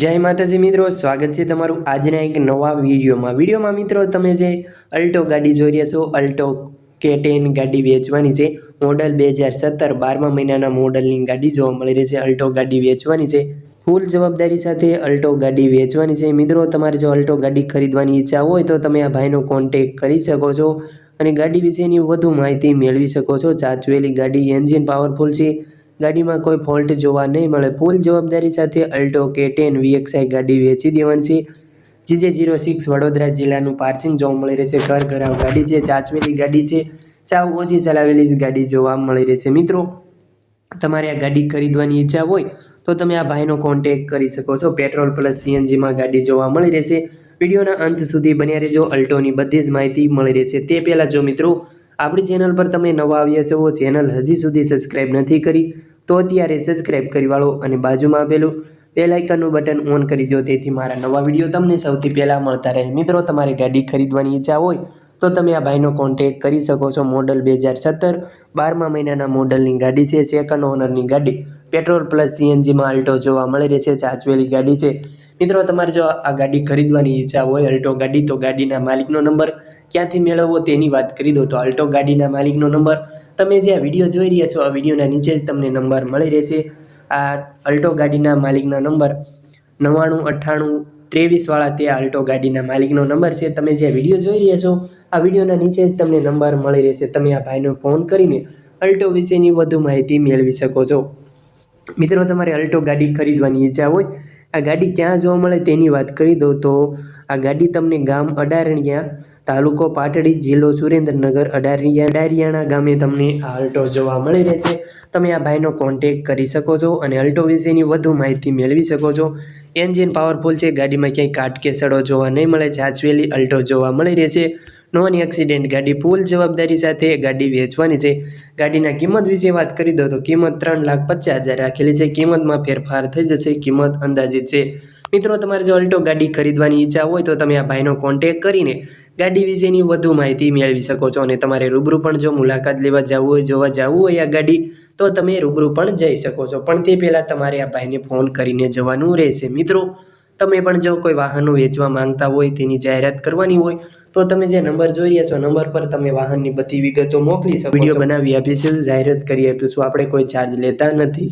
જય માતાજી મિત્રો, સ્વાગત છે તમારું આજના એક નવા વિડીયોમાં. વિડીયોમાં મિત્રો તમે જે અલ્ટો ગાડી જોઈ રહ્યા છો, અલ્ટો કે ટેન ગાડી વેચવાની છે, મોડલ બે હજાર સત્તર બારમા મહિનાના મોડલની ગાડી જોવા મળી રહી છે, અલ્ટો ગાડી વેચવાની છે. ફૂલ જવાબદારી સાથે અલ્ટો ગાડી વેચવાની છે. મિત્રો, તમારે જો અલ્ટો ગાડી ખરીદવાની ઈચ્છા હોય તો તમે આ ભાઈનો કોન્ટેક કરી શકો છો અને ગાડી વિશેની વધુ માહિતી મેળવી શકો છો. ચાચવેલી ગાડી એન્જિન પાવરફુલ છે. ગાડીમાં કોઈ ફોલ્ટ જોવા નહીં મળે. ફૂલ જવાબદારી સાથે અલ્ટો કે ટેન વીએક્સઆઈ ગાડી વેચી દેવાની છે. જીજે જીરો સિક્સ વડોદરા જિલ્લાનું પાર્સિંગ જોવા મળી રહેશે ઘર ઘરાવ ગાડી છે ચાચવેલી ગાડી છે. સાવ ઓછી ચલાવેલી ગાડી જોવા મળી રહેશે મિત્રો, તમારે આ ગાડી ખરીદવાની ઈચ્છા હોય તો તમે આ ભાઈનો કોન્ટેક કરી શકો છો. પેટ્રોલ પ્લસ સીએનજીમાં ગાડી જોવા મળી રહેશે. વિડીયોના અંત સુધી બન્યા રહેજો. અલ્ટોની બધી જ માહિતી મળી રહેશે. તે પહેલાં જો મિત્રો આપણી ચેનલ પર તમે નવા આવ્યા છો ચેનલ હજી સુધી સબસ્ક્રાઈબ નથી કરી, તો અત્યારે સબસ્ક્રાઈબ કરી વાળો અને બાજુમાં આપેલું બેલ બટન ઓન કરી દો, તેથી મારા નવા વીડિયો તમને સૌથી પહેલાં મળતા રહે. મિત્રો, તમારે ગાડી ખરીદવાની ઈચ્છા હોય, તો તમે આ ભાઈનો કોન્ટેક કરી શકો છો. મોડલ બે હજાર સત્તર, બારમા મહિનાના મોડલની ગાડી છે સેકન્ડ ઓનરની ગાડી. પેટ્રોલ પ્લસ સીએનજીમાં અલ્ટો જોવા મળી રહી છે, ચાચવેલી ગાડી છે. મિત્રો, તમારે જો આ ગાડી ખરીદવાની ઈચ્છા હોય, અલ્ટો ગાડી, તો ગાડીના માલિકનો નંબર ક્યાંથી મેળવવો તેની વાત કરી દો. તો અલ્ટો ગાડીના માલિકનો નંબર તમે જે આ વીડિયો જોઈ રહ્યા છો, આ વિડીયોના નીચે જ તમને નંબર મળી રહેશે. આ અલ્ટો ગાડીના માલિકના નંબર નવ્વાણું, અઠ્ઠાણું ત્રેવીસવાળા તે અલ્ટો ગાડીના માલિકનો નંબર છે. તમે જે વીડિયો જોઈ રહ્યા છો, આ વિડીયોના નીચે જ તમને નંબર મળી રહેશે. તમે આ ભાઈનો ફોન કરીને અલ્ટો વિશેની વધુ માહિતી મેળવી શકો છો. મિત્રો, તમારે અલ્ટો ગાડી ખરીદવાની ઈચ્છા હોય, આ ગાડી ક્યાં જોવા મળે તેની વાત કરી દઉં તો આ ગાડી તમને ગામ અડારણિયા તાલુકો પાટડી જિલ્લો સુરેન્દ્રનગર અડારિયા અડારિયાણા ગામે તમને આ અલ્ટો જોવા મળી રહેશે. તમે આ ભાઈનો કોન્ટેક કરી શકો છો અને અલ્ટો વિશેની વધુ માહિતી મેળવી શકો છો. એન્જિન પાવરફુલ છે, ગાડીમાં ક્યાંય કાટ કે જોવા નહીં મળે સાચવેલી અલ્ટો જોવા મળી રહેશે. નોન એક્સિડન્ટ ગાડી ફૂલ જવાબદારી સાથે ગાડી વેચવાની છે. ગાડીના કિંમત વિશે વાત કરી દો તો કિંમત ત્રણ લાખ પચાસ હજાર રાખેલી છે. કિંમતમાં ફેરફાર થઈ જશે. કિંમત અંદાજિત છે. મિત્રો, તમારે જો અલ્ટો ગાડી ખરીદવાની ઈચ્છા હોય તો તમે આ ભાઈનો કોન્ટેક કરીને ગાડી વિશેની વધુ માહિતી મેળવી શકો છો અને તમારે રૂબરૂ પણ જો મુલાકાત લેવા જવું હોય, જોવા જવું હોય આ ગાડી, તો તમે રૂબરૂ પણ જઈ શકો છો. પણ તે પહેલાં તમારે આ ભાઈને ફોન કરીને જવાનું રહેશે. મિત્રો તમે પણ જો કોઈ વાહનો વેચવા માંગતા હોય તેની જાહેરાત કરવાની હોય તો તમે જે નંબર જોઈ રહ્યા છો નંબર પર તમે વાહનની બધી વિગતો મોકલી શકો વીડિયો બનાવી આપીશું જાહેરાત કરી આપીશું. આપણે કોઈ ચાર્જ લેતા નથી.